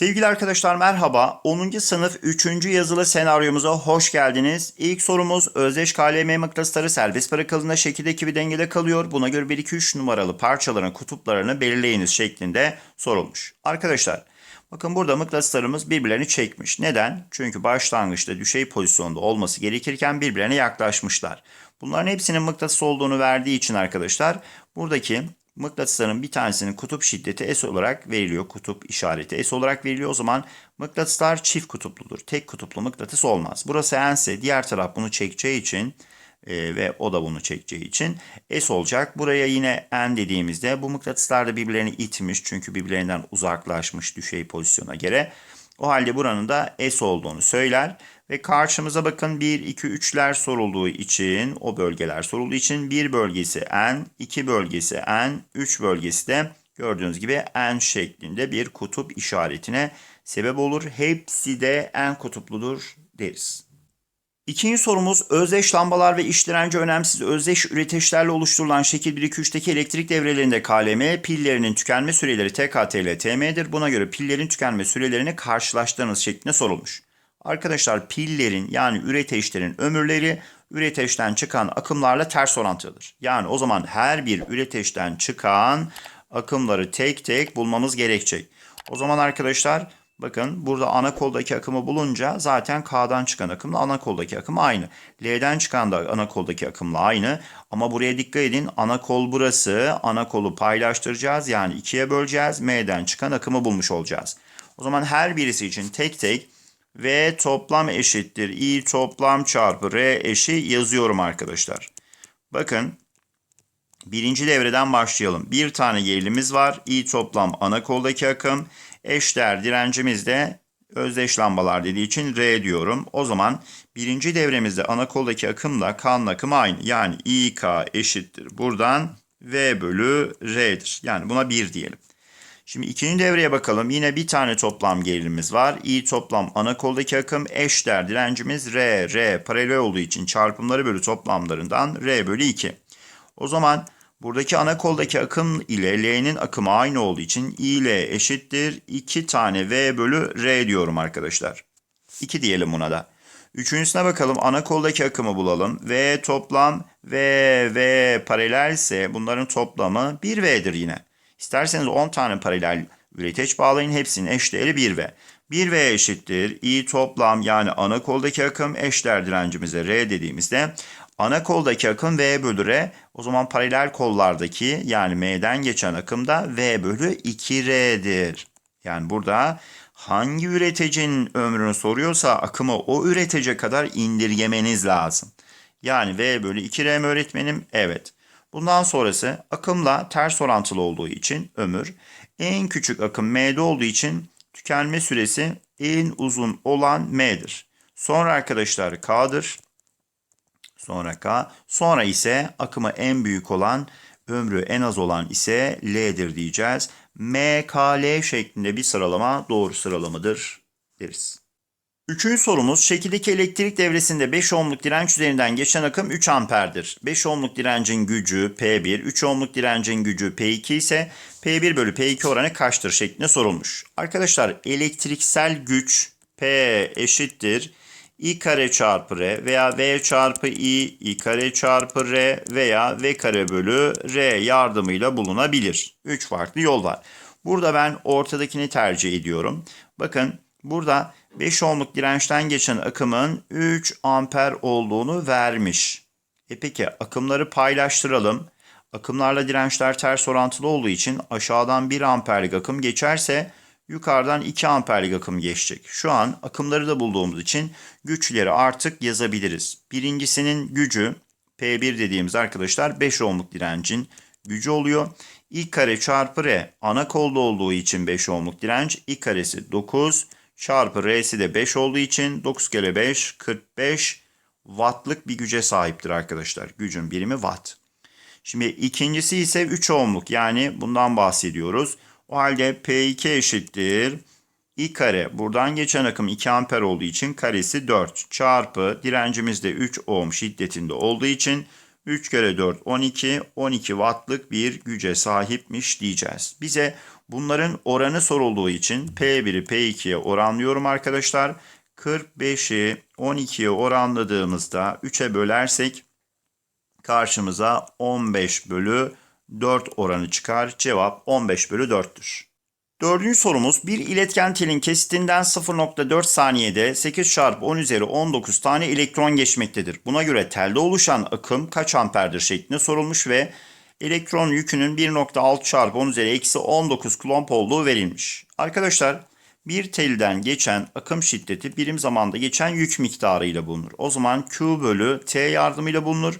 Sevgili arkadaşlar merhaba. 10. sınıf 3. yazılı senaryomuza hoş geldiniz. İlk sorumuz özdeş KLM mıknatısları serbest bırakıldığında şekildeki bir dengede kalıyor. Buna göre 1 2 3 numaralı parçaların kutuplarını belirleyiniz şeklinde sorulmuş. Arkadaşlar bakın burada mıknatıslarımız birbirlerini çekmiş. Neden? Çünkü başlangıçta düşey pozisyonda olması gerekirken birbirlerine yaklaşmışlar. Bunların hepsinin mıknatıs olduğunu verdiği için arkadaşlar buradaki mıknatısların bir tanesinin kutup şiddeti S olarak veriliyor. Kutup işareti S olarak veriliyor. O zaman mıknatıslar çift kutupludur. Tek kutuplu mıknatıs olmaz. Burası N ise diğer taraf bunu çekeceği için e, ve o da bunu çekeceği için S olacak. Buraya yine N dediğimizde bu mıknatıslar da birbirlerini itmiş. Çünkü birbirlerinden uzaklaşmış düşey pozisyona göre. O halde buranın da S olduğunu söyler. Ve karşımıza bakın 1, 2, 3'ler sorulduğu için, o bölgeler sorulduğu için bir bölgesi N, iki bölgesi N, 3 bölgesi de gördüğünüz gibi N şeklinde bir kutup işaretine sebep olur. Hepsi de N kutupludur deriz. İkinci sorumuz özdeş lambalar ve iş direnci önemsiz özdeş üreteçlerle oluşturulan şekil 1 2 3'teki elektrik devrelerinde KLM pillerinin tükenme süreleri TKT ile TM'dir. Buna göre pillerin tükenme sürelerini karşılaştırınız şeklinde sorulmuş. Arkadaşlar pillerin yani üreteçlerin ömürleri üreteçten çıkan akımlarla ters orantılıdır. Yani o zaman her bir üreteçten çıkan akımları tek tek bulmamız gerekecek. O zaman arkadaşlar bakın burada ana koldaki akımı bulunca zaten K'dan çıkan akımla ana koldaki akım aynı. L'den çıkan da ana koldaki akımla aynı. Ama buraya dikkat edin ana kol burası. Ana kolu paylaştıracağız yani ikiye böleceğiz. M'den çıkan akımı bulmuş olacağız. O zaman her birisi için tek tek V toplam eşittir I toplam çarpı R eşi yazıyorum arkadaşlar. Bakın birinci devreden başlayalım. Bir tane gerilimiz var. I toplam ana koldaki akım. Eşdeğer direncimiz de özdeş lambalar dediği için R diyorum. O zaman birinci devremizde ana koldaki akımla K'nın akımı aynı. Yani İK eşittir. Buradan V bölü R'dir. Yani buna 1 diyelim. Şimdi ikinci devreye bakalım. Yine bir tane toplam gerilimimiz var. I toplam ana koldaki akım eşdeğer direncimiz R. R paralel olduğu için çarpımları bölü toplamlarından R bölü 2. O zaman buradaki ana koldaki akım ile L'nin akımı aynı olduğu için I ile eşittir. 2 tane V bölü R diyorum arkadaşlar. 2 diyelim buna da. Üçüncüsüne bakalım. Ana koldaki akımı bulalım. V toplam V, V paralel ise bunların toplamı 1V'dir yine. İsterseniz 10 tane paralel üreteç bağlayın. Hepsinin eşdeğeri 1V. 1V eşittir. I toplam yani ana koldaki akım eşdeğer direncimize R dediğimizde ana koldaki akım V bölü R. O zaman paralel kollardaki yani M'den geçen akım da V bölü 2R'dir. Yani burada hangi üreticinin ömrünü soruyorsa akımı o üretece kadar indirgemeniz lazım. Yani V bölü 2R mi öğretmenim? Evet. Bundan sonrası akımla ters orantılı olduğu için ömür. En küçük akım M'de olduğu için tükenme süresi en uzun olan M'dir. Sonra arkadaşlar K'dır. Sonra K. Sonra ise akımı en büyük olan, ömrü en az olan ise L'dir diyeceğiz. M, K, L şeklinde bir sıralama doğru sıralamadır deriz. Üçüncü sorumuz şekildeki elektrik devresinde 5 ohmluk direnç üzerinden geçen akım 3 amperdir. 5 ohmluk direncin gücü P1, 3 ohmluk direncin gücü P2 ise P1 bölü P2 oranı kaçtır şeklinde sorulmuş. Arkadaşlar elektriksel güç P eşittir I kare çarpı R veya V çarpı I, I kare çarpı R veya V kare bölü R yardımıyla bulunabilir. 3 farklı yol var. Burada ben ortadakini tercih ediyorum. Bakın burada 5 ohmluk dirençten geçen akımın 3 amper olduğunu vermiş. E peki akımları paylaştıralım. Akımlarla dirençler ters orantılı olduğu için aşağıdan 1 amperlik akım geçerse yukarıdan 2 amperlik akım geçecek. Şu an akımları da bulduğumuz için güçleri artık yazabiliriz. Birincisinin gücü P1 dediğimiz arkadaşlar 5 ohmluk direncin gücü oluyor. I kare çarpı R ana kolda olduğu için 5 ohmluk direnç. I karesi 9 çarpı R'si de 5 olduğu için 9 kere 5 45 wattlık bir güce sahiptir arkadaşlar. Gücün birimi watt. Şimdi ikincisi ise 3 ohmluk yani bundan bahsediyoruz. O halde P2 eşittir. I kare buradan geçen akım 2 amper olduğu için karesi 4 çarpı direncimiz de 3 ohm şiddetinde olduğu için 3 kere 4 12, 12 wattlık bir güce sahipmiş diyeceğiz. Bize bunların oranı sorulduğu için P1'i P2'ye oranlıyorum arkadaşlar. 45'i 12'ye oranladığımızda 3'e bölersek karşımıza 15 bölü 4 oranı çıkar. Cevap 15 bölü 4'tür. Dördüncü sorumuz bir iletken telin kesitinden 0.4 saniyede 8 çarpı 10 üzeri 19 tane elektron geçmektedir. Buna göre telde oluşan akım kaç amperdir şeklinde sorulmuş ve elektron yükünün 1.6 çarpı 10 üzeri eksi 19 kulomb olduğu verilmiş. Arkadaşlar bir telden geçen akım şiddeti birim zamanda geçen yük miktarıyla bulunur. O zaman Q bölü T yardımıyla bulunur.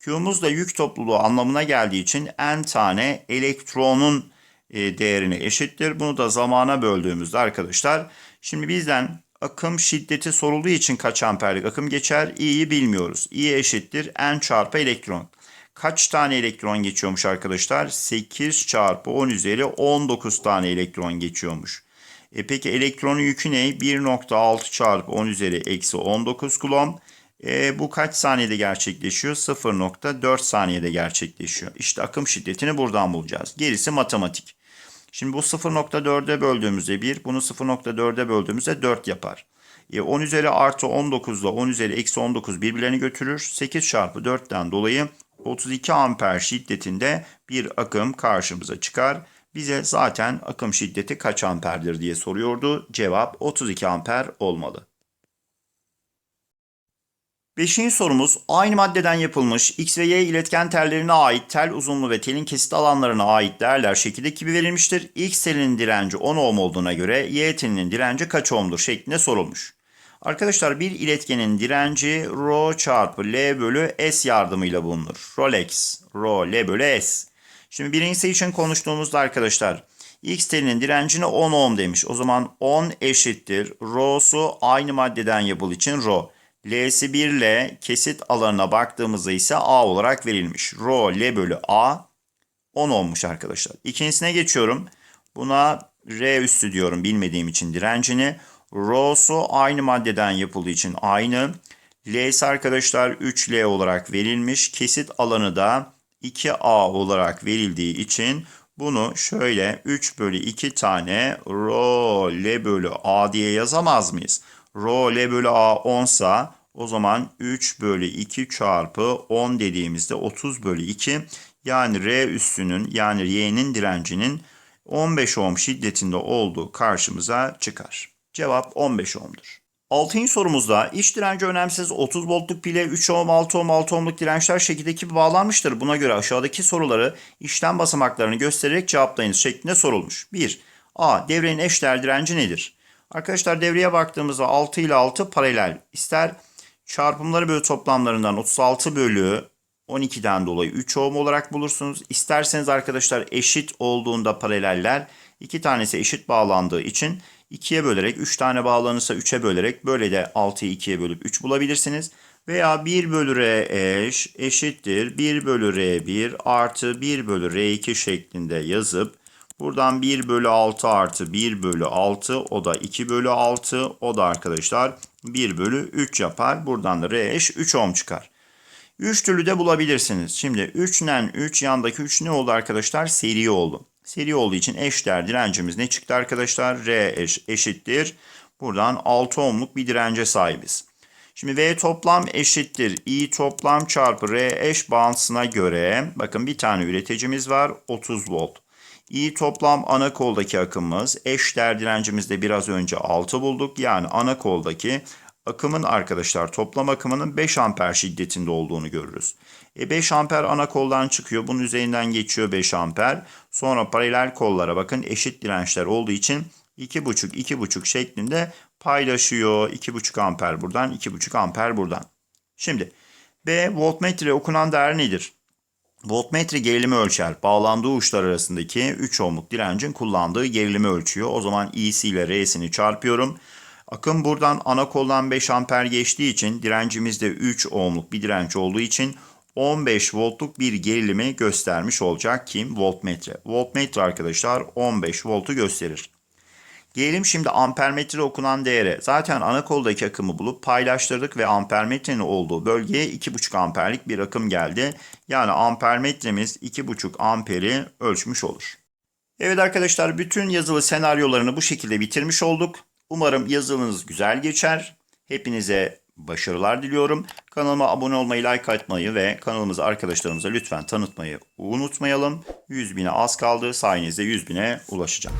Q'muz da yük topluluğu anlamına geldiği için n tane elektronun e, değerine eşittir. Bunu da zamana böldüğümüzde arkadaşlar şimdi bizden akım şiddeti sorulduğu için kaç amperlik akım geçer? i'yi bilmiyoruz. i eşittir n çarpı elektron. Kaç tane elektron geçiyormuş arkadaşlar? 8 çarpı 10 üzeri 19 tane elektron geçiyormuş. E peki elektronun yükü ne? 1.6 çarpı 10 üzeri eksi 19 kulomb. E, bu kaç saniyede gerçekleşiyor? 0.4 saniyede gerçekleşiyor. İşte akım şiddetini buradan bulacağız. Gerisi matematik. Şimdi bu 0.4'e böldüğümüzde 1, bunu 0.4'e böldüğümüzde 4 yapar. E, 10 üzeri artı 19 ile 10 üzeri eksi 19 birbirlerini götürür. 8 çarpı 4'ten dolayı 32 amper şiddetinde bir akım karşımıza çıkar. Bize zaten akım şiddeti kaç amperdir diye soruyordu. Cevap 32 amper olmalı. Beşinci sorumuz aynı maddeden yapılmış X ve Y iletken tellerine ait tel uzunluğu ve telin kesit alanlarına ait değerler şekilde gibi verilmiştir. X telinin direnci 10 ohm olduğuna göre Y telinin direnci kaç ohmdur şeklinde sorulmuş. Arkadaşlar bir iletkenin direnci Rho çarpı L bölü S yardımıyla bulunur. Rolex, Rho L bölü S. Şimdi birincisi için konuştuğumuzda arkadaşlar X telinin direncini 10 ohm demiş. O zaman 10 eşittir. Rho'su aynı maddeden yapıl için Rho. L'si 1 L kesit alanına baktığımızda ise A olarak verilmiş. Rho L bölü A 10 olmuş arkadaşlar. İkincisine geçiyorum. Buna R üstü diyorum bilmediğim için direncini. Rho'su aynı maddeden yapıldığı için aynı. L'si arkadaşlar 3L olarak verilmiş. Kesit alanı da 2A olarak verildiği için bunu şöyle 3 bölü 2 tane Rho L bölü A diye yazamaz mıyız? Rho L bölü A 10 sa o zaman 3 bölü 2 çarpı 10 dediğimizde 30 bölü 2 yani R üssünün yani Y'nin direncinin 15 ohm şiddetinde olduğu karşımıza çıkar. Cevap 15 ohmdur. Altıncı sorumuzda iç direnci önemsiz 30 voltluk pile 3 ohm 6 ohm 6 ohmluk dirençler şekildeki bağlanmıştır. Buna göre aşağıdaki soruları işlem basamaklarını göstererek cevaplayınız şeklinde sorulmuş. 1. A. Devrenin eşdeğer direnci nedir? Arkadaşlar devreye baktığımızda 6 ile 6 paralel. İster çarpımları bölü toplamlarından 36 bölü 12'den dolayı 3 ohm olarak bulursunuz. İsterseniz arkadaşlar eşit olduğunda paraleller iki tanesi eşit bağlandığı için 2'ye bölerek 3 tane bağlanırsa 3'e bölerek böyle de 6'yı 2'ye bölüp 3 bulabilirsiniz. Veya 1 bölü R eş eşittir 1 bölü R1 artı 1 bölü R2 şeklinde yazıp buradan 1 bölü 6 artı 1 bölü 6 o da 2 bölü 6 o da arkadaşlar 1 bölü 3 yapar. Buradan da R eş 3 ohm çıkar. 3 türlü de bulabilirsiniz. Şimdi 3'nen 3 yandaki 3 ne oldu arkadaşlar? Seri oldu. Seri olduğu için eşdeğer direncimiz ne çıktı arkadaşlar? R eş, eşittir. Buradan 6 ohmluk bir dirence sahibiz. Şimdi V toplam eşittir. I toplam çarpı R eş bağıntısına göre bakın bir tane üreticimiz var 30 volt. I toplam ana koldaki akımımız eşdeğer direncimizde biraz önce 6 bulduk. Yani ana koldaki akımın arkadaşlar toplam akımının 5 amper şiddetinde olduğunu görürüz. E 5 amper ana koldan çıkıyor. Bunun üzerinden geçiyor 5 amper. Sonra paralel kollara bakın eşit dirençler olduğu için 2,5 2,5 şeklinde paylaşıyor. 2,5 amper buradan 2,5 amper buradan. Şimdi B voltmetre okunan değer nedir? Voltmetre gerilimi ölçer. Bağlandığı uçlar arasındaki 3 ohmluk direncin kullandığı gerilimi ölçüyor. O zaman i'si ile r'sini çarpıyorum. Akım buradan ana koldan 5 amper geçtiği için direncimizde 3 ohmluk bir direnç olduğu için 15 voltluk bir gerilimi göstermiş olacak kim? Voltmetre. Voltmetre arkadaşlar 15 voltu gösterir. Gelelim şimdi ampermetre okunan değere. Zaten ana koldaki akımı bulup paylaştırdık ve ampermetrenin olduğu bölgeye 2,5 amperlik bir akım geldi. Yani ampermetremiz 2,5 amperi ölçmüş olur. Evet arkadaşlar bütün yazılı senaryolarını bu şekilde bitirmiş olduk. Umarım yazılınız güzel geçer. Hepinize başarılar diliyorum. Kanalıma abone olmayı, like atmayı ve kanalımızı arkadaşlarımıza lütfen tanıtmayı unutmayalım. 100 bine az kaldı. Sayenizde 100 bine ulaşacağım.